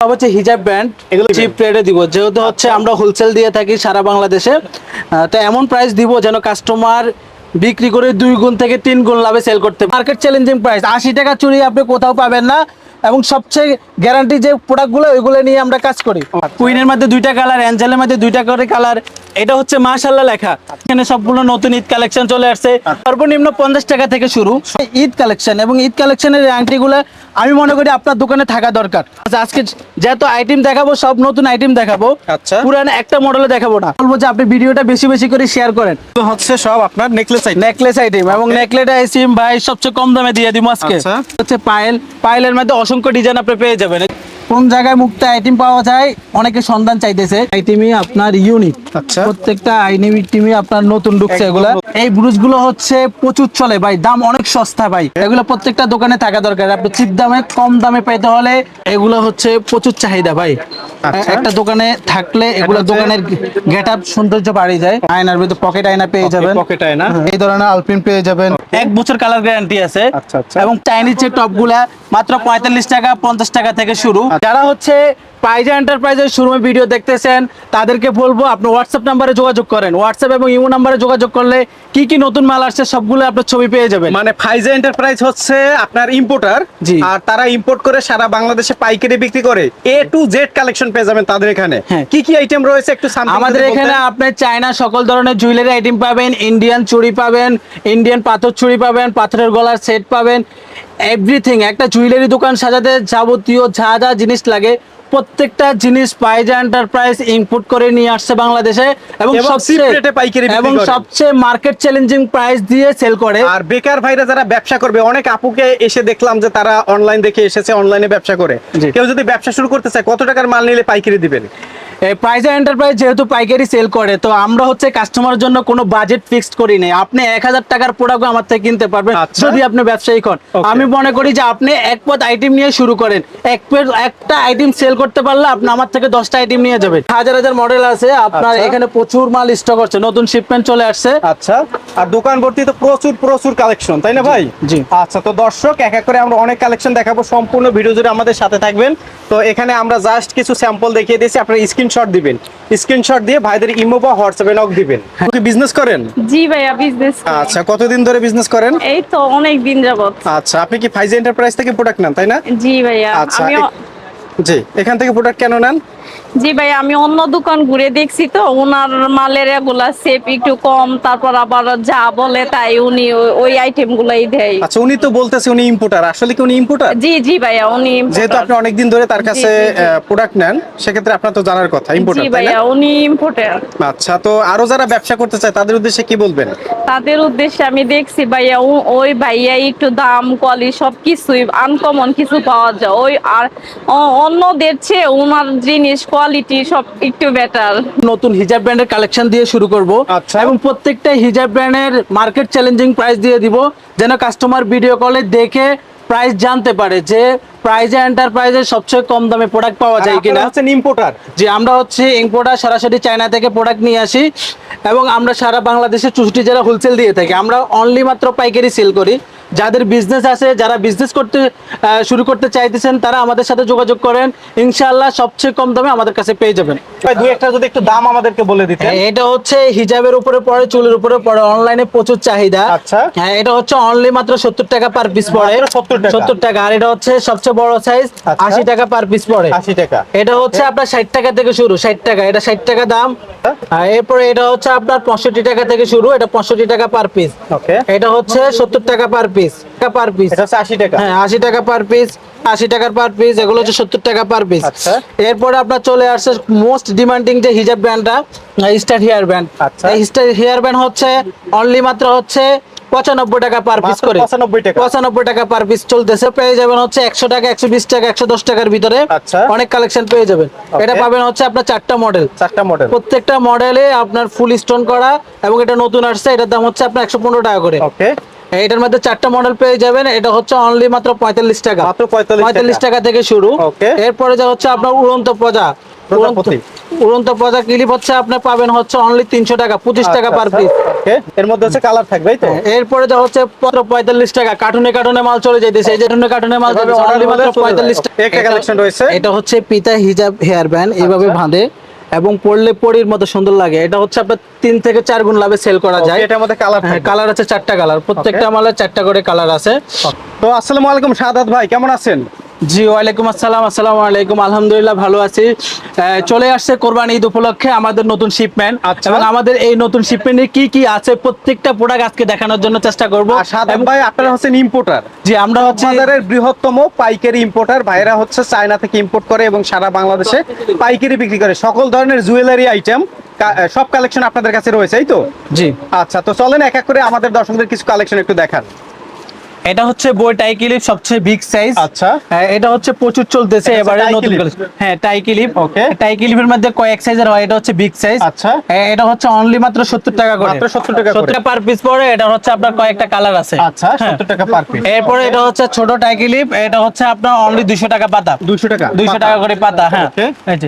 হচ্ছে হিজাব brand chip রেটে দিব। যেহেতু হচ্ছে আমরা হোলসেল দিয়ে থাকি সারা বাংলাদেশে তো এমন প্রাইস দিব যেন কাস্টমার বিক্রি করে দুই গুণ থেকে তিন গুণ লাভে সেল করতে মার্কেট চ্যালেঞ্জিং প্রাইস আশি টাকা চুরি আপনি কোথাও পাবেন না এবং সবচেয়ে গ্যারান্টি যে প্রোডাক্টগুলো ওইগুলো নিয়ে আমরা কাজ করি। কুইনের মধ্যে দুইটা কালার অ্যাঞ্জেলের মধ্যে দুইটা করে কালার এটা হচ্ছে মাশাল্লাহ লেখা। এখানে সবগুলো নতুন ঈদ কালেকশন চলে আসছে। সর্বনিম্ন পঞ্চাশ টাকা থেকে শুরু। ঈদ কালেকশন এবং ঈদ কালেকশনের আংটিগুলো আমি মনে করি আপনার দোকানে থাকা দরকার। আচ্ছা, আজকে যেহেতু আইটেম দেখাবো সব নতুন আইটেম দেখাবো আচ্ছা। পুরানো একটা মডেলে দেখাবো না। বলব যে আপনি ভিডিওটা বেশি বেশি করে শেয়ার করেন। তো হচ্ছে সব আপনার নেকলেস আইটেম নেকলেস আইটেম এবং নেকলেট আইসিম ভাই সবচেয়ে কম দামে দিয়ে দিব আজকে। আচ্ছা। হচ্ছে পায়েল পায়েলের মধ্যে অসংখ্য ডিজাইন আপনি পেয়ে যাবেন। কোন জায়গায় মুক্ত আইটেম পাওয়া যায়? অনেকে সন্ধান চাইতেছে। আইটেমই আপনার ইউনিক আচ্ছা। প্রত্যেকটা আইটেমই আপনার নতুন ঢুকছে এগুলা। এই ব্রুজগুলো হচ্ছে প্রচুর চলে ভাই। দাম অনেক সস্তা ভাই। এগুলো প্রত্যেকটা দোকানে থাকা দরকার। আপনি চিপ দামে কম দামে পেতে হলে এগুলো হচ্ছে প্রচুর চাহিদা ভাই। আচ্ছা। একটা দোকানে থাকলে এগুলো দোকানের গেট আপ সৌন্দর্য বাড়িয়ে যায়। আয়নার ভিতরে পকেট আয়না পেয়ে যাবেন। পকেট আয় না এই ধরনের আলপিন পেয়ে যাবেন। এক বছর কালার গ্যারান্টি আছে। আচ্ছা, আচ্ছা। এবং চাইনিজ যে টপগুলা মাত্র পঁয়তাল্লিশ টাকা পঞ্চাশ টাকা থেকে শুরু। যারা হচ্ছে পাইজা এন্টারপ্রাইজের শোরুমে ভিডিও দেখতেছেন। তাদেরকে বলব আপনি হোয়াটসঅ্যাপ নাম্বারে যোগাযোগ করেন। হোয়াটসঅ্যাপ এবং ইমো নাম্বারে যোগাযোগ করলে কি কি নতুন মাল আসছে সবগুলো আপনার ছবি পেয়ে যাবেন। মানে ফাইজা এন্টারপ্রাইজ হচ্ছে আপনার ইম্পোর্টার জি। আর তারা ইম্পোর্ট করে সারা বাংলাদেশে পাইকারি বিক্রি করে। এ টু জেড কালেকশন পেয়ে যাবেন তাদের এখানে। হ্যাঁ। কি কি আইটেম রয়েছে একটু আমাদের এখানে আপনি চায়না সকল ধরনের জুয়েলারি আইটেম পাবেন ইন্ডিয়ান চুড়ি পাবেন ইন্ডিয়ান পাথর চুড়ি পাবেন পাথরের গলার সেট পাবেন এভরিথিং একটা জুয়েলারি দোকান সাজাতে যাবতীয় যা যা জিনিস লাগে প্রত্যেকটা জিনিস পাইজা এন্টারপ্রাইজ ইনপুট করে নিয়ে আসছে বাংলাদেশে এবং সবচেয়ে পাইকারি এবং সবচেয়ে মার্কেট চ্যালেঞ্জিং প্রাইস দিয়ে সেল করে। আর বেকার ভাইরা যারা ব্যবসা করবে অনেক আপুকে এসে দেখলাম যে তারা অনলাইন দেখে এসেছে অনলাইনে ব্যবসা করে। কেউ যদি ব্যবসা শুরু করতে চায় কত টাকার মাল নিলে পাইকারি দিবেন? এই প্রাইজা এন্টারপ্রাইজ যেহেতু পাইকারি সেল করে তো আমরা হচ্ছে কাস্টমারের জন্য কোনো বাজেট ফিক্সড করি নাই। আপনি এক হাজার টাকার প্রোডাক্ট আমার থেকে কিনতে পারবেন আচ্ছা। যদি আপনি ব্যবসায়ী হন। আমি মনে করি যে আপনি এক পথ আইটেম নিয়ে শুরু করেন। এক একটা আইটেম সেল করতে পারলে আপনি আমার থেকে দশটা আইটেম নিয়ে যাবেন। হাজার হাজার মডেল আছে আপনার আচ্ছা। এখানে প্রচুর মাল স্টক হচ্ছে নতুন শিপমেন্ট চলে আসছে। আচ্ছা। আর দোকান ভর্তি তো প্রচুর প্রচুর কালেকশন তাই না ভাই? জি। আচ্ছা তো দর্শক এক এক করে আমরা অনেক কালেকশন দেখাবো। সম্পূর্ণ ভিডিও জুড়ে আমাদের সাথে থাকবেন। তো এখানে আমরা জাস্ট কিছু স্যাম্পল দেখিয়ে দিয়েছি। আপনারা স্ক্রিনশট দিবেন। স্ক্রিনশট দিয়ে ভাইদের ইমো বা হোয়াটসঅ্যাপে নক দিবেন। কি বিজনেস করেন? জি ভাইয়া বিজনেস আচ্ছা কতদিন ধরে বিজনেস করেন? এই তো অনেক দিন যাবত আচ্ছা আপনি কি ফাইজ এন্টারপ্রাইজ থেকে প্রোডাক্ট নেন তাই না? জি ভাইয়া আচ্ছা আমি জি এখান থেকে প্রোডাক্ট কেন নেন? জি ভাইয়া আমি অন্য দোকান ঘুরে দেখছি তো ওনার মালের এগুলা সেপ একটু কম তারপর আবার যা বলে তাই উনি ওই- আইটেম গুলাই দেয়। আচ্ছা উনি তো বলতেছে উনি ইম্পোর্টার আসলে কি উনি ইম্পোর্টার জি জি ভাইয়া উনি যেহেতু আপনি অনেকদিন ধরে তার কাছে। প্রোডাক্ট নেন সেক্ষেত্রে আপনার তো জানার কথা ইম্পোর্টার জি ভাইয়া উনি ইম্পোর্টার আচ্ছা তো আরও যারা ব্যবসা করতে চায় তাদের উদ্দেশ্যে কি বলবেন? তাদের উদ্দেশ্যে আমি দেখছি ভাইয়া ওই ভাইয়া একটু দাম কোয়ালিটি সব কিছুই আনকমন কিছু পাওয়া যায়। ওই আর অন্যদের চেয়ে ওনার জিনিস কোয়ালিটি সব একটু বেটার নতুন হিজাব ব্র্যান্ডের কালেকশন দিয়ে শুরু করব। আচ্ছা। এবং প্রত্যেকটা হিজাব ব্র্যান্ডের মার্কেট চ্যালেঞ্জিং প্রাইস দিয়ে দিব। যেন কাস্টমার ভিডিও কলে দেখে প্রাইস জানতে পারে যে প্রাইজে এন্টারপ্রাইজে সবচেয়ে কম দামে প্রোডাক্ট পাওয়া যায় কিনা। হচ্ছেন ইম্পোর্টার যে আমরা হচ্ছে ইম্পোর্টার সরাসরি চায়না থেকে প্রোডাক্ট নিয়ে আসি। এবং আমরা সারা বাংলাদেশে চৌষট্টি জেলা হোলসেল দিয়ে থাকি। আমরা অনলি মাত্র পাইকারি সেল করি। যাদের বিজনেস আছে যারা বিজনেস করতে শুরু করতে চাইতেছেন তারা আমাদের সাথে যোগাযোগ করেন। ইনশাআল্লাহ সবচেয়ে কম দামে আমাদের কাছে পেয়ে যাবেন। দুই একটা যদি একটু দাম আমাদেরকে বলে দিতেন। হ্যাঁ, এটা হচ্ছে হিজাবের উপরে পড়ে চুলের উপরে পড়ে অনলাইনে প্রচুর চাহিদা। আচ্ছা। হ্যাঁ এটা হচ্ছে অনলি মাত্র সত্তর টাকা পার পিস পড়ে। মাত্র 70 টাকা। সত্তর টাকা। আর এটা হচ্ছে সবচেয়ে বড় সাইজ আচ্ছা। আশি টাকা পার পিস পড়ে। আশি টাকা। এটা হচ্ছে আপনার ষাট টাকা থেকে শুরু ষাট টাকা। এটা ষাট টাকা দাম। এরপরে এটা হচ্ছে আপনার পঁয়ষট্টি টাকা থেকে শুরু এটা পঁয়ষট্টি টাকা পার পিস এটা হচ্ছে সত্তর টাকা পার পিস পার পিস এটা হচ্ছে আশি টাকা। হ্যাঁ আশি টাকা পার পিস আশি টাকার পার পিস এগুলো হচ্ছে সত্তর টাকা পার পিস আচ্ছা। এরপরে আপনার চলে আসছে মোস্ট ডিমান্ডিং যে হিজাব ব্র্যান্ডটা স্টার হেয়ার ব্যান্ড আচ্ছা। এই স্টার হেয়ার ব্যান্ড হচ্ছে অনলি মাত্র হচ্ছে পঁচানব্বই টাকা পার পিস করে। পঁচানব্বই টাকা। পার পিস চলতেছে। পেয়ে যাবেন হচ্ছে একশো টাকা একশো বিশ টাকা একশো দশ টাকার ভিতরে। আচ্ছা। অনেক কালেকশন পেয়ে যাবেন। এটা পাবেন হচ্ছে আপনার চারটা মডেল চারটা মডেল প্রত্যেকটা মডেলে আপনার ফুল স্টোন করা এবং এটা নতুন আসছে এটার দাম হচ্ছে আপনার একশো পনেরো টাকা করে। এটার মধ্যে চারটা মডেল পেয়ে যাবেন। এটা হচ্ছে অনলি মাত্র পঁয়তাল্লিশ টাকা। মাত্র 45 পঁয়তাল্লিশ টাকা। থেকে শুরু. এরপরে যা হচ্ছে আপনার উড়ন্ত প্রজা। উড়ন্ত প্রজা ক্লিপ হচ্ছে আপনার পাবেন হচ্ছে অনলি তিনশো টাকা পঁচিশ আচ্ছা, টাকা পার আচ্ছা, পিস এর মধ্যে হচ্ছে কালার থাকবে তো? এরপরে যা হচ্ছে পঁয়তাল্লিশ টাকা কার্টুনে কার্টুনে মাল চলে যেতেছে এই যে কার্টুনে কার্টুনে মাল চলে পঁয়তাল্লিশ টাকা। এটা হচ্ছে পিতা হিজাব হেয়ার ব্যান্ড এভাবে বাঁধে। এবং পড়লে পরির মতো সুন্দর লাগে। এটা হচ্ছে আপনার তিন থেকে চার গুণ লাভে সেল করা যায়। এটার মধ্যে কালার হ্যাঁ কালার আছে চারটা কালার প্রত্যেকটা মালের চারটা করে কালার আছে। তো আসসালামু আলাইকুম সাদাত ভাই কেমন আছেন? জি ওয়ালাইকুম আসসালাম আসসালামু আলাইকুম। আলহামদুলিল্লাহ ভালো আছি। চলে আসছে কোরবানি ঈদ উপলক্ষে আমাদের নতুন শিপমেন্ট আচ্ছা। এবং আমাদের এই নতুন শিপমেন্টে কি কি আছে প্রত্যেকটা প্রোডাক্ট আজকে দেখানোর জন্য চেষ্টা করব। আর ভাই আপনারা হচ্ছেন ইম্পোর্টার জি আমরা হচ্ছে বাজারের বৃহত্তম পাইকারি ইম্পোর্টার ভাইরা হচ্ছে চায়না থেকে ইম্পোর্ট করে এবং সারা বাংলাদেশে পাইকারি বিক্রি করে। সকল ধরনের জুয়েলারি আইটেম সব কালেকশন আপনাদের কাছে রয়েছে এই তো? জি। আচ্ছা তো চলেন এক এক করে আমাদের দর্শকদের কিছু কালেকশন একটু দেখান। এটা হচ্ছে বই টাই ক্লিপ সবচেয়ে বিগ সাইজ আচ্ছা এটা হচ্ছে প্রচুর চলতেছে এবারে নতুন হ্যাঁ টাই ক্লিপ Okay. টাই ক্লিপের মধ্যে কয়েক সাইজের হয় এটা হচ্ছে বিগ সাইজ আচ্ছা। এটা হচ্ছে অনলি মাত্র 70 টাকা করে মাত্র 70 টাকা করে। 70 পার পিস পড়ে এটা হচ্ছে আপনার কয়েকটা কালার আছে আচ্ছা হ্যাঁ। 70 টাকা পার পিস এরপরে এটা হচ্ছে ছোট টাই ক্লিপ এটা হচ্ছে আপনার অনলি 200 টাকা পাতা 200 টাকা 200 টাকা করে পাতা হ্যাঁ।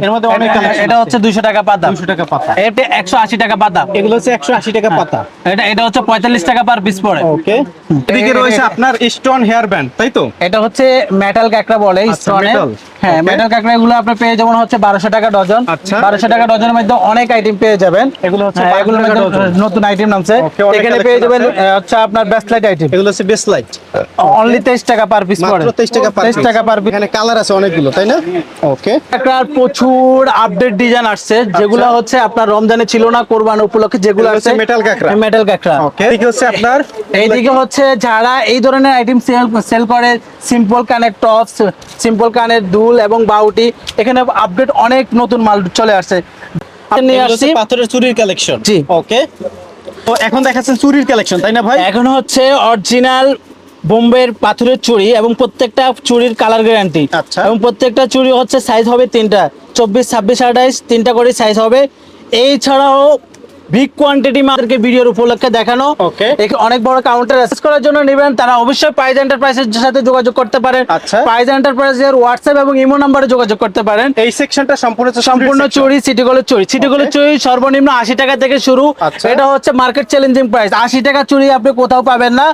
এর মধ্যে অনেক এটা- এটা হচ্ছে 200 টাকা পাতা 200 টাকা পাতা এটা 180 টাকা পাতা এগুলো হচ্ছে 180 টাকা পাতা এটা এটা হচ্ছে 45 টাকা পার পিস পড়ে ওকে এদিকে রয়েছে আপনার স্টোন হেয়ার ব্যান্ড তাই তো? এটা হচ্ছে মেটাল কাঁকড়া বলে আচ্ছা, স্টোনে হ্যাঁ মেটাল কাঁকড়া গুলো আপনি পেয়ে যাবেন হচ্ছে বারোশো টাকা ডজন। আচ্ছা। বারোশো টাকা ডজনের মধ্যে অনেক আইটেম পেয়ে যাবেন। এগুলো হচ্ছে হ্যাঁ, এগুলোর মধ্যে নতুন আইটেম নামছে। এখানে পেয়ে যাবেন হচ্ছে আপনার বেস্টলাইট আইটেম এগুলো হচ্ছে বেস লাইট অনলি তেইশ টাকা পার পিস পড়ে। মাত্র 23 টাকা পার তেইশ টাকা পার পিস এখানে কালার আছে অনেকগুলো তাই না? ওকে কাঁকড়ার প্রচুর আপডেট ডিজাইন আসছে। যেগুলো হচ্ছে আপনার রমজানে ছিল না কোরবান উপলক্ষে যেগুলো আছে metal কাঁকড়া। মেটাল কাঁকড়া। ওকে এদিকে হচ্ছে আপনার এইদিকে হচ্ছে যারা এই ধরনের আইটেম সেল সেল করে সিম্পল কানের টপস সিম্পল কানের দুল এবং বাউটি। এখানে আপডেট অনেক নতুন মাল চলে আসছে। নিয়ে আসছি। পাথরের চুরির কালেকশন জি। ওকে। তো এখন দেখাচ্ছেন চুরির কালেকশন তাই না ভাই? এখন হচ্ছে অরিজিনাল বোম্বের পাথরের চুড়ি এবং প্রত্যেকটা চুড়ির কালার গ্যারান্টি আচ্ছা। এবং প্রত্যেকটা চুড়ি হচ্ছে সাইজ হবে তিনটা। চব্বিশ ছাব্বিশ আঠাইশ তিনটা করে সাইজ হবে। এই ছাড়াও বিগ কোয়ান্টিটি আমাদেরকে ভিডিওর উপলক্ষে দেখানো. অনেক বড় কাউন্টার করার জন্য নেবেন। তারা অবশ্যই পাইজ এন্টারপ্রাইজের সাথে যোগাযোগ করতে পারেন। আচ্ছা। পাইজ এন্টারপ্রাইজের হোয়াটসঅ্যাপ এবং ইমো নাম্বারে যোগাযোগ করতে পারেন। এই সেকশনটা সম্পূর্ণ সম্পূর্ণ চুরি সিটি গোলের চুরি। সিটি গোলের চুরি সর্বনিম্ন আশি টাকা থেকে শুরু। আচ্ছা। এটা হচ্ছে মার্কেট চ্যালেঞ্জিং প্রাইস আশি টাকা চুরি আপনি কোথাও পাবেন না।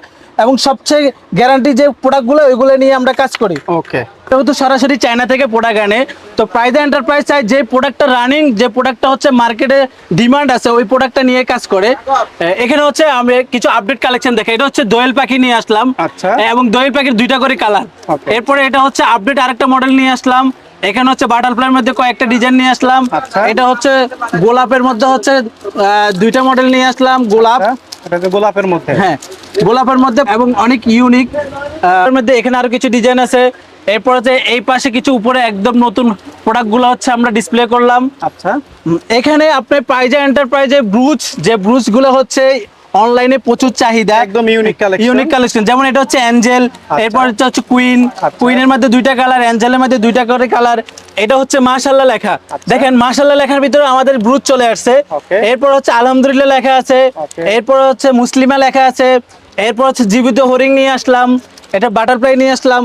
এবং সবচেয়ে গ্যারান্টি যে প্রোডাক্টগুলো ওইগুলো নিয়ে আমরা কাজ করি। ওকে যেহেতু সরাসরি চায়না থেকে প্রোডাক্ট আনে তো প্রাইজ এন্টারপ্রাইজ চাই যে প্রোডাক্টটা রানিং যে প্রোডাক্টটা হচ্ছে মার্কেটে ডিমান্ড আছে ওই প্রোডাক্টটা নিয়ে কাজ করে। এখানে হচ্ছে আমি কিছু আপডেট কালেকশন দেখে এটা হচ্ছে দোয়েল পাখি নিয়ে আসলাম। আচ্ছা। এবং দোয়েল পাখির দুইটা করে কালার. এরপরে এটা হচ্ছে আপডেট আরেকটা মডেল নিয়ে আসলাম। এখানে হচ্ছে বাটারফ্লাইয়ের মধ্যে কয়েকটা ডিজাইন নিয়ে আসলাম। আচ্ছা। এটা হচ্ছে গোলাপের মধ্যে হচ্ছে দুইটা মডেল নিয়ে আসলাম গোলাপ। এটা গোলাপের মধ্যে। হ্যাঁ। গোলাপের মধ্যে এবং অনেক ইউনিক এর মধ্যে এখানে আরও কিছু ডিজাইন আছে। এরপর হচ্ছে এই পাশে কিছু উপরে একদম নতুন প্রোডাক্টগুলো হচ্ছে আমরা ডিসপ্লে করলাম। আচ্ছা। এখানে আপনি প্রাইজে এন্টারপ্রাইজে ব্রুজ যে ব্রুজগুলো হচ্ছে অনলাইনে প্রচুর চাহিদা। একদম unique collection। ইউনিক কালেকশন যেমন এটা হচ্ছে অ্যাঞ্জেল এরপর হচ্ছে হচ্ছে কুইন আচ্ছা। কুইনের মধ্যে দুইটা কালার অ্যাঞ্জেলের মধ্যে দুইটা করে কালার এটা হচ্ছে মাশাল্লাহ লেখা। দেখেন মাশাল্লাহ লেখার ভিতরে আমাদের ব্রুজ চলে আসছে। এরপর হচ্ছে আলহামদুলিল্লাহ লেখা আছে। এরপর হচ্ছে মুসলিমা লেখা আছে। এরপর হচ্ছে জীবিত হরিং নিয়ে আসলাম এটা বাটারফ্লাই নিয়ে আসলাম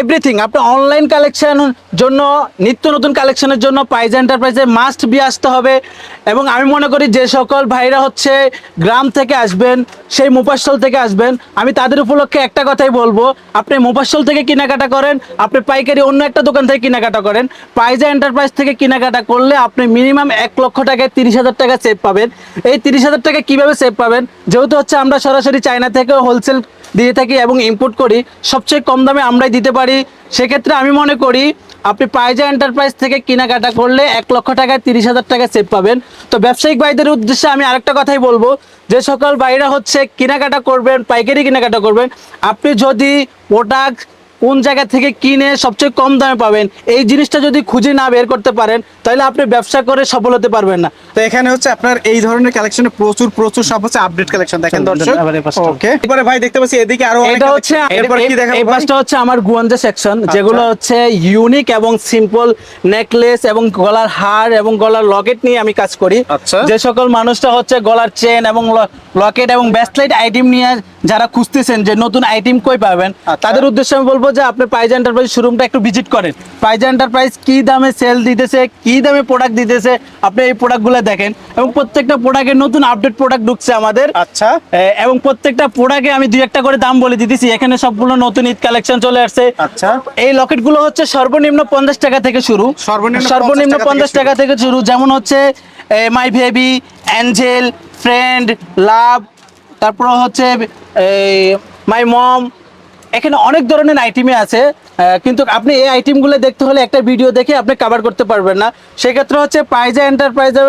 এভরিথিং, আপনি অনলাইন কালেকশন জন্য, নিত্য নতুন কালেকশনের জন্য পাইজ এন্টারপ্রাইজে মাস্ট বি আসতে হবে। এবং আমি মনে করি যে সকল ভাইরা হচ্ছে গ্রাম থেকে আসবেন, সেই মুপাসল থেকে আসবেন, আমি তাদের উপলক্ষে একটা কথাই বলব, আপনি মুপাসল থেকে কেনাকাটা করেন, আপনি পাইকারি অন্য একটা দোকান থেকে কেনাকাটা করেন পাইজা এন্টারপ্রাইজ থেকে কেনাকাটা করলে আপনি মিনিমাম এক লক্ষ টাকায় তিরিশ হাজার টাকা সেভ পাবেন। এই তিরিশ হাজার টাকা কীভাবে সেভ পাবেন? যেহেতু হচ্ছে আমরা সরাসরি চায়না থেকে হোলসেল দিয়ে থাকি এবং ইম্পোর্ট করি। সবচেয়ে কম দামে আমরাই দিতে পারি। সেক্ষেত্রে আমি মনে করি, আপনি পাইজা এন্টারপ্রাইজ থেকে কেনাকাটা করলে এক লক্ষ টাকায় তিরিশ হাজার টাকা সেভ পাবেন। তো ব্যবসায়িক ভাইদের উদ্দেশ্যে আমি আরেকটা কথাই বলব, যে সকল বাইরা হচ্ছে কেনাকাটা করবেন, পাইকারি কেনাকাটা করবেন। আপনি যদি প্রোডাক্ট কোন জায়গা থেকে কিনে সবচেয়ে কম দামে পাবেন? এই জিনিসটা যদি খুঁজে না বের করতে পারেন তাহলে আপনি ব্যবসা করে সফল হতে পারবেন না। তো এখানে হচ্ছে আপনার এই ধরনের কালেকশনে প্রচুর প্রচুর সব হচ্ছে আপডেট কালেকশন দেখেন দর্শক। ওকে এবারে ভাই দেখতে পাচ্ছি এদিকে আরও এটা হচ্ছে এরপর কি দেখাবো এই পাশটা হচ্ছে আমার গুয়াঞ্জা সেকশন যেগুলো হচ্ছে ইউনিক এবং সিম্পল নেকলেস এবং গলার হার এবং গলার লকেট নিয়ে আমি কাজ করি। আচ্ছা। যে সকল মানুষটা হচ্ছে গলার চেন এবং লকেট এবং ব্যাসলাইট আইটেম নিয়ে যারা খুঁজতেছেন যে নতুন আইটেম কই পাবেন আচ্ছা। তাদের উদ্দেশ্যে আমি বলব যে আপনি পাইজা এন্টারপ্রাইজ শোরুমটা একটু ভিজিট করেন। পাইজা এন্টারপ্রাইজ কি দামে সেল দিতেছে কি দামে প্রোডাক্ট দিতেছে আপনি এই প্রোডাক্টগুলো দেখেন। এবং প্রত্যেকটা প্রোডাক্টের নতুন আপডেট প্রোডাক্ট ঢুকছে আমাদের। আচ্ছা। এবং প্রত্যেকটা প্রোডাক্টে আমি দুই একটা করে দাম বলে দিতেছি। এখানে সবগুলো নতুন ঈদ কালেকশন চলে আসছে। আচ্ছা। এই লকেটগুলো হচ্ছে সর্বনিম্ন পঞ্চাশ টাকা থেকে শুরু। সর্বনিম্ন সর্বনিম্ন পঞ্চাশ টাকা থেকে শুরু। যেমন হচ্ছে my baby angel friend love তারপর হচ্ছে মাই মম এখানে অনেক ধরনের আইটেমই আছে কিন্তু আপনি এই আইটেমগুলো দেখতে হলে একটা ভিডিও দেখে আপনি কভার করতে পারবেন না। সেক্ষেত্রে হচ্ছে পাইজা এন্টারপ্রাইজের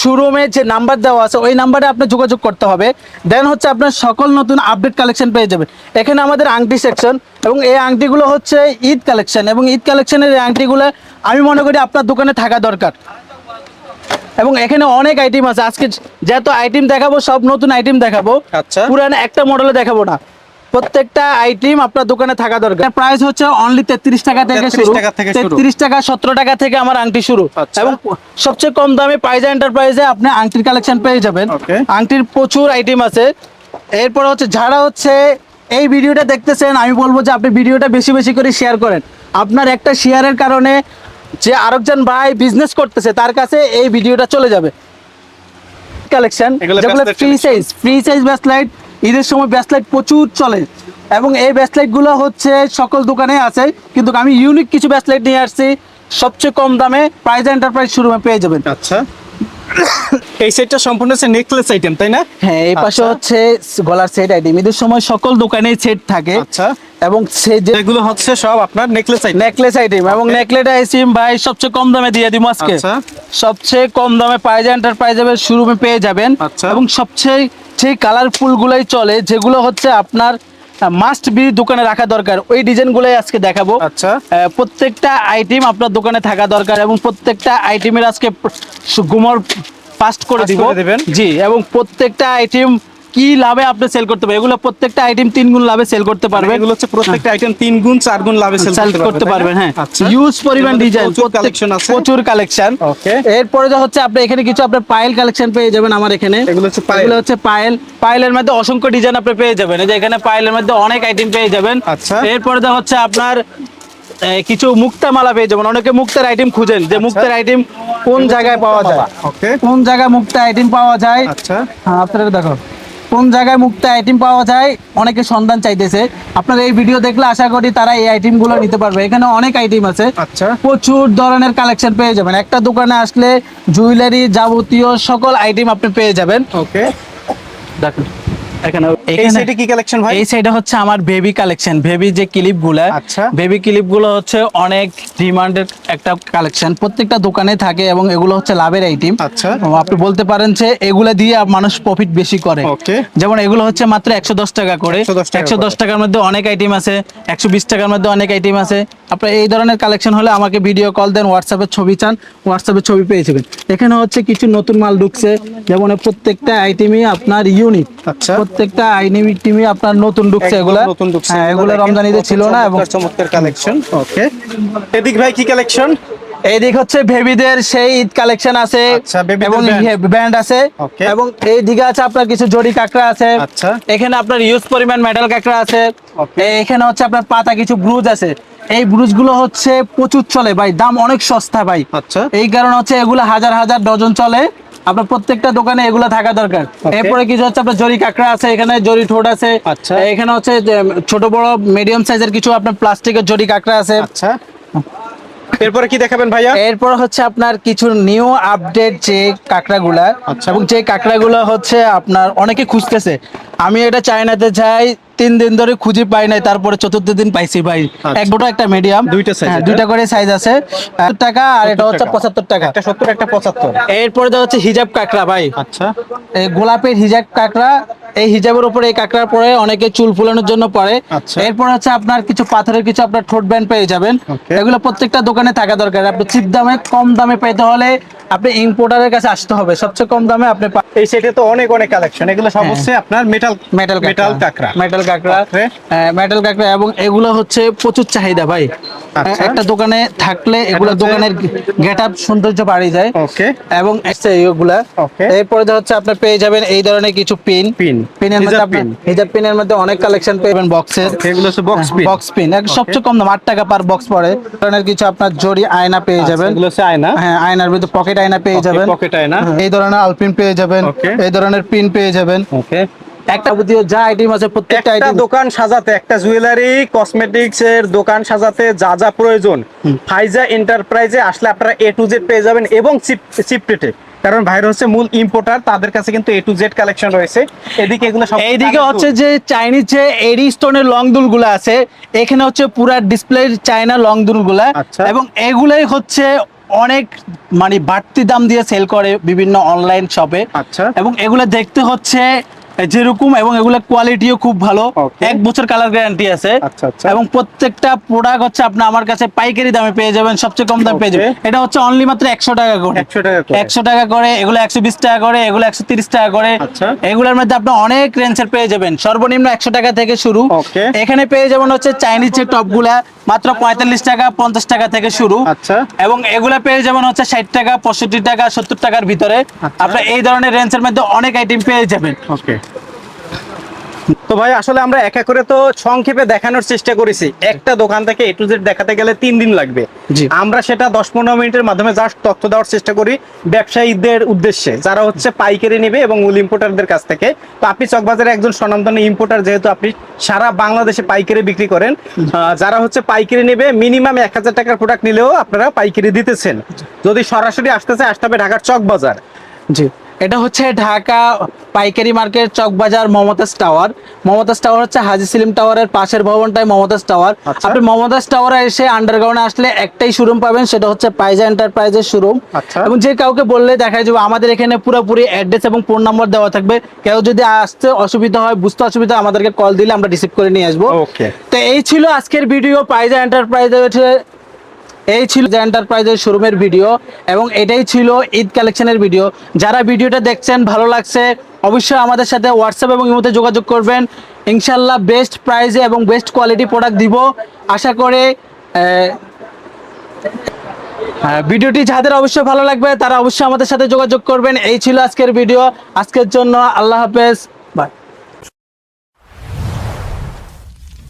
শোরুমে যে নাম্বার দেওয়া আছে ওই নাম্বারে আপনি যোগাযোগ করতে হবে। দেন হচ্ছে আপনার সকল নতুন আপডেট কালেকশন পেয়ে যাবেন। এখানে আমাদের আংটি সেকশন এবং এই আংটিগুলো হচ্ছে ঈদ কালেকশন এবং ঈদ কালেকশনের এই আংটিগুলো আমি মনে করি আপনার দোকানে থাকা দরকার। এবং এখানে অনেক আইটেম আছে। আজকে যত আইটেম দেখাবো সব নতুন আইটেম দেখাবো। আচ্ছা। পুরানো একটা মডেলে দেখাবো না। প্রত্যেকটা আইটেম আপনার দোকানে থাকা দরকার। প্রাইস হচ্ছে অনলি তেত্রিশ টাকা থেকে 33 শুরু। টাকা থেকে শুরু। তেত্রিশ টাকা সতেরো টাকা থেকে আমার আংটি শুরু। আচ্ছা। এবং সবচেয়ে কম দামে পাইজা এন্টারপ্রাইজে আপনি আংটির কালেকশন পেয়ে যাবেন। আংটির প্রচুর আইটেম আছে। এরপর হচ্ছে যারা হচ্ছে এই ভিডিওটা দেখতেছেন আমি বলব যে আপনি ভিডিওটা বেশি বেশি করে শেয়ার করেন। আপনার একটা শেয়ারের কারণে যে আরেকজন ভাই বিজনেস করতেছে তার কাছে এই ভিডিওটা চলে যাবে। কালেকশন যেগুলো free size free size bracelet ঈদের সময় ব্যাসলাইট প্রচুর চলে এবং এই ব্যাসলাইটগুলো হচ্ছে সকল দোকানে আছে। কিন্তু আমি ইউনিক কিছু ব্যাসলাইট নিয়ে আসছি সবচেয়ে কম দামে প্রাইজ এন্টারপ্রাইজ শোরুমে পেয়ে যাবেন। আচ্ছা। এই সেটটা সম্পূর্ণ হচ্ছে নেকলেস আইটেম তাই না? হ্যাঁ এই পাশে আচ্ছা। হচ্ছে গলার সেট আইটেম ঈদের সময় সকল দোকানে সেট থাকে। আচ্ছা। এবং সে যেগুলো হচ্ছে সব আপনার নেকলেস আইটেম নেকলেস আইটেম এবং নেকলেস আইটেম ভাই সবচেয়ে কম দামে দিয়ে দিব আজকে। আচ্ছা। সবচেয়ে কম দামে পাইজা এন্টারপ্রাইজের শোরুমে পেয়ে যাবেন। আচ্ছা। এবং সবচেয়ে সেই কালারফুল গুলাই চলে যেগুলো হচ্ছে আপনার মাস্ট বি দোকানে রাখা দরকার। ওই ডিজাইনগুলোই আজকে দেখাবো। আচ্ছা। প্রত্যেকটা আইটেম আপনার দোকানে থাকা দরকার এবং প্রত্যেকটা আইটেমের আজকে গুমর ফাস্ট করে দিব। করে জি এবং প্রত্যেকটা আইটেম কি লাভে আপনি সেল করতে পারবেন? এগুলো প্রত্যেকটা আইটেম তিন গুণ লাভে সেল করতে পারবেন। এগুলো হচ্ছে প্রত্যেকটা আইটেম তিন গুণ চার গুণ লাভে সেল করতে পারবেন হ্যাঁ। আচ্ছা। ইউজ পরিমাণ ডিজাইন কালেকশন আছে। প্রচুর কালেকশন Okay. এরপরে যা হচ্ছে আপনি এখানে কিছু আপনার পায়েল কালেকশন পেয়ে যাবেন আমার এখানে। এগুলো হচ্ছে পায়েল। এগুলো হচ্ছে পায়েল পায়েলের মধ্যে অসংখ্য ডিজাইন আপনি পেয়ে যাবেন। এই যে এখানে পায়েলের মধ্যে অনেক আইটেম পেয়ে যাবেন। আচ্ছা। এরপরে যা হচ্ছে আপনার কিছু মুক্তা মালা পেয়ে যাবেন। অনেকে মুক্তার আইটেম খুঁজেন যে মুক্তার আইটেম কোন জায়গায় পাওয়া যায়। কোন জায়গায় মুক্তা আইটেম পাওয়া যায়। আচ্ছা। হ্যাঁ আপনারা দেখো। কোন জায়গায় মুক্ত আইটেম পাওয়া যায় অনেকে সন্ধান চাইতেছে। আপনারা এই ভিডিও দেখলে আশা করি তারা এই আইটেমগুলো নিতে পারবে। এখানে অনেক আইটেম আছে। আচ্ছা। প্রচুর ধরনের কালেকশন পেয়ে যাবেন। একটা দোকানে আসলে জুয়েলারি যাবতীয় সকল আইটেম আপনি পেয়ে যাবেন। ওকে দেখুন। এখানে এই এখানে সাইডে কি কালেকশন ভাই? এই সাইডে হচ্ছে আমার বেবি কালেকশন বেবি যে আচ্ছা। বেবি হচ্ছে অনেক ডিমান্ডেড একটা কালেকশন প্রত্যেকটা দোকানে থাকে এবং এগুলো হচ্ছে লাভের আইটেম আচ্ছা। আপনি বলতে পারেন যে এগুলা দিয়ে মানুষ প্রফিট বেশি করে। যেমন এগুলো হচ্ছে মাত্র একশো দশ টাকা করে। একশো দশ টাকার মধ্যে অনেক আইটেম আছে একশো বিশ টাকার মধ্যে অনেক আইটেম আছে। আপনার এই ধরনের কালেকশন হলে আমাকে ভিডিও কল দেন হোয়াটসঅ্যাপে ছবি চান হোয়াটসঅ্যাপে ছবি পেয়ে যাবেন। এখানে হচ্ছে কিছু নতুন মাল ঢুকছে। যেমন প্রত্যেকটা আইটেমই আপনার ইউনিট আচ্ছা। প্রত্যেকটা আইনি আইটেমই আপনার নতুন ঢুকছে এগুলা। নতুন ঢুকছে। হ্যাঁ এগুলো দেখেন, রমজান ঈদে ছিল না এবং চমৎকার চমৎকার কালেকশন ওকে। এদিক ভাই কি কালেকশন এইদিক হচ্ছে বেবিদের সেই ঈদ কালেকশন আছে আচ্ছা, এবং ব্যান্ড আছে। এবং এই দিকে আছে আপনার কিছু জড়ি কাঁকড়া আছে। আচ্ছা। এখানে আপনার ইউজ পরিমাণ মেটাল কাঁকড়া আছে। এখানে হচ্ছে আপনার পাতা কিছু ব্রুজ আছে। এই ব্রুজগুলো হচ্ছে প্রচুর চলে ভাই দাম অনেক সস্তা ভাই। আচ্ছা। এই কারণে হচ্ছে এগুলো হাজার হাজার ডজন চলে। আপনার প্রত্যেকটা দোকানে এগুলো থাকা দরকার। এরপরে কিছু হচ্ছে আপনার জরি কাঁকড়া আছে এখানে জরি ঠোঁট আছে আচ্ছা। এখানে হচ্ছে ছোট বড় মিডিয়াম সাইজের কিছু আপনার প্লাস্টিকের জরি কাঁকড়া আছে। আচ্ছা। এরপরে কি দেখাবেন ভাইয়া? এরপর হচ্ছে আপনার কিছু নিউ আপডেট যে কাঁকড়াগুলা আচ্ছা। এবং যে কাঁকড়াগুলো হচ্ছে আপনার অনেকে খুঁজতেছে। আমি এটা চায়নাতে যাই তিন দিন ধরে খুঁজে পাই নাই তারপরে চতুর্থ দিন পাইছি ভাই। আচ্ছা। এক দুটো একটা মিডিয়াম দুইটা size এটা? দুইটা করে সাইজ আছে। টাকা আর এটা হচ্ছে। পঁচাত্তর টাকা। একটা সত্তর একটা পঁচাত্তর। এরপরে যা হচ্ছে হিজাব কাঁকড়া ভাই। আচ্ছা। এই গোলাপের হিজাব কাঁকড়া এই হিজাবের উপরে এই কাঁকড়া পরে অনেকে চুল ফুলানোর জন্য পরে। আচ্ছা। এরপর হচ্ছে আপনার কিছু পাথরের কিছু আপনার ঠোঁট ব্যান্ড পেয়ে যাবেন। এগুলো প্রত্যেকটা দোকানে থাকা দরকার। আপনি চিপ দামে কম দামে পেতে হলে আপনি ইম্পোর্টারের কাছে আসতে হবে। সবচেয়ে কম দামে আপনি এই সেটে তো অনেক অনেক কালেকশন এগুলো সব হ্যাঁ। হচ্ছে আপনার মেটাল মেটাল মেটাল কাঁকড়া। মেটাল কাঁকড়া. মেটাল কাঁকড়া এবং এগুলো হচ্ছে প্রচুর চাহিদা ভাই। আচ্ছা। একটা দোকানে থাকলে এগুলো দোকানের গেট আপ সৌন্দর্য বাড়িয়ে যায় ওকে এবং এইগুলা। Okay. এরপরে যে হচ্ছে আপনি পেয়ে যাবেন এই ধরনের কিছু পিন Pin, পিনের মধ্যে আপনি। হিজাব পিনের মধ্যে অনেক কালেকশন পেবেন বক্সের এগুলো হচ্ছে বক্স পিন বক্স পিন সবচেয়ে কম দাম আট টাকা পার বক্স পড়ে। ধরনের কিছু আপনার জরি আয়না পেয়ে যাবেন। এগুলো হচ্ছে আয়না। হ্যাঁ আয়নার ভিতরে পকেট আয়না পেয়ে যাবেন। pocket আয়না। এই ধরনের আলপিন পেয়ে যাবেন এই ধরনের পিন পেয়ে যাবেন। ওকে একটা বুদ্ধিও যা আইটেম আছে প্রত্যেকটা আইটেম দোকান সাজাতে একটা জুয়েলারি কসমেটিক্স এর দোকান সাজাতে যা যা প্রয়োজন। ফাইজা এন্টারপ্রাইজে আসলে আপনারা এ টু জেড পেয়ে যাবেন এবং চিপ চিপ রেটে কারণ ভাইরা হচ্ছে মূল ইম্পোর্টার তাদের কাছে কিন্তু এ টু জেড কালেকশন রয়েছে। এদিকে এগুলো সব এইদিকে হচ্ছে যে চাইনিজ যে এডি স্টোনের লং দুলগুলো আছে এখানে হচ্ছে পুরা ডিসপ্লে চায়না লং দুলগুলা। এবং এগুলাই হচ্ছে অনেক মানে বাড়তি দাম দিয়ে সেল করে বিভিন্ন অনলাইন শপে আচ্ছা। এবং এগুলো দেখতে হচ্ছে যেরকম এবং এগুলো কোয়ালিটিও খুব ভালো। এক বছর কালার গ্যারান্টি আছে। আচ্ছা, আচ্ছা। এবং প্রত্যেকটা প্রোডাক্ট হচ্ছে আপনি আমার কাছে পাইকারি দামে পেয়ে যাবেন সবচেয়ে কম দামে পেয়ে যাবেন। এটা হচ্ছে অনলি মাত্র একশো টাকা করে। 100 টাকা একশো টাকা করে এগুলো একশো বিশ টাকা করে এগুলো একশো তিরিশ টাকা করে। আচ্ছা। এগুলোর মধ্যে আপনি অনেক রেঞ্জের পেয়ে যাবেন। সর্বনিম্ন একশো টাকা থেকে শুরু। এখানে পেয়ে যাবেন হচ্ছে চাইনিজ যে টপগুলা মাত্র পঁয়তাল্লিশ টাকা পঞ্চাশ টাকা থেকে শুরু। এবং এগুলা পেয়ে যাবেন হচ্ছে ষাট টাকা পঁয়ষট্টি টাকা সত্তর টাকার ভিতরে। আপনার এই ধরনের রেঞ্জের মধ্যে অনেক আইটেম পেয়ে যাবেন। তো ভাই আসলে আমরা একা করে তো সংক্ষেপে দেখানোর চেষ্টা করেছি। একটা দোকান থেকে এ টু জেড দেখাতে গেলে তিন দিন লাগবে। আমরা সেটা দশ পনেরো মিনিটের মাধ্যমে জাস্ট তথ্য দেওয়ার চেষ্টা করি ব্যবসায়ীদের উদ্দেশ্যে। যারা হচ্ছে পাইকারি নেবে এবং মূল ইম্পোর্টারদের কাছ থেকে। তো আপনি চকবাজারে একজন স্বনামধন্য ইম্পোর্টার যেহেতু আপনি সারা বাংলাদেশে পাইকারি বিক্রি করেন যারা হচ্ছে পাইকারি নেবে মিনিমাম এক হাজার টাকার প্রোডাক্ট নিলেও আপনারা পাইকারি দিতেছেন। যদি সরাসরি আসতে চায় আসতে হবে ঢাকার চকবাজার। জি। এটা হচ্ছে ঢাকা পাইকারি market Chawkbazar Momtaz tower. Momtaz tower হচ্ছে হাজি সেলিম টাওয়ারের পাশের ভবনটাই মমতাজ টাওয়ার। আচ্ছা। আপনি মমতাজ টাওয়ারে এসে আন্ডারগ্রাউন্ডে আসলে একটাই শোরুম পাবেন সেটা হচ্ছে পাইজা এন্টারপ্রাইজের শোরুম আচ্ছা। এবং যে কাউকে বললে দেখা যাবে আমাদের এখানে পুরোপুরি অ্যাড্রেস এবং ফোন নাম্বার দেওয়া থাকবে কেউ যদি আসতে অসুবিধা হয় বুঝতে অসুবিধা আমাদেরকে কল দিলে আমরা রিসিভ করে নিয়ে আসব। তো এই ছিল আজকের ভিডিও পাইজা এন্টারপ্রাইজের এই ছিল এন্টারপ্রাইজের শোরুমের ভিডিও এবং এটাই ছিল ঈদ কালেকশনের ভিডিও। যারা ভিডিওটা দেখছেন, ভালো লাগছে, অবশ্যই আমাদের সাথে হোয়াটসঅ্যাপ এবং ইমোতে যোগাযোগ করবেন। ইনশাল্লাহ বেস্ট প্রাইজে এবং বেস্ট কোয়ালিটি প্রোডাক্ট দিব। আশা করে ভিডিওটি যাদের অবশ্যই ভালো লাগবে, তারা অবশ্যই আমাদের সাথে যোগাযোগ করবেন। এই ছিল আজকের ভিডিও। আজকের জন্য আল্লাহ হাফেজ বাই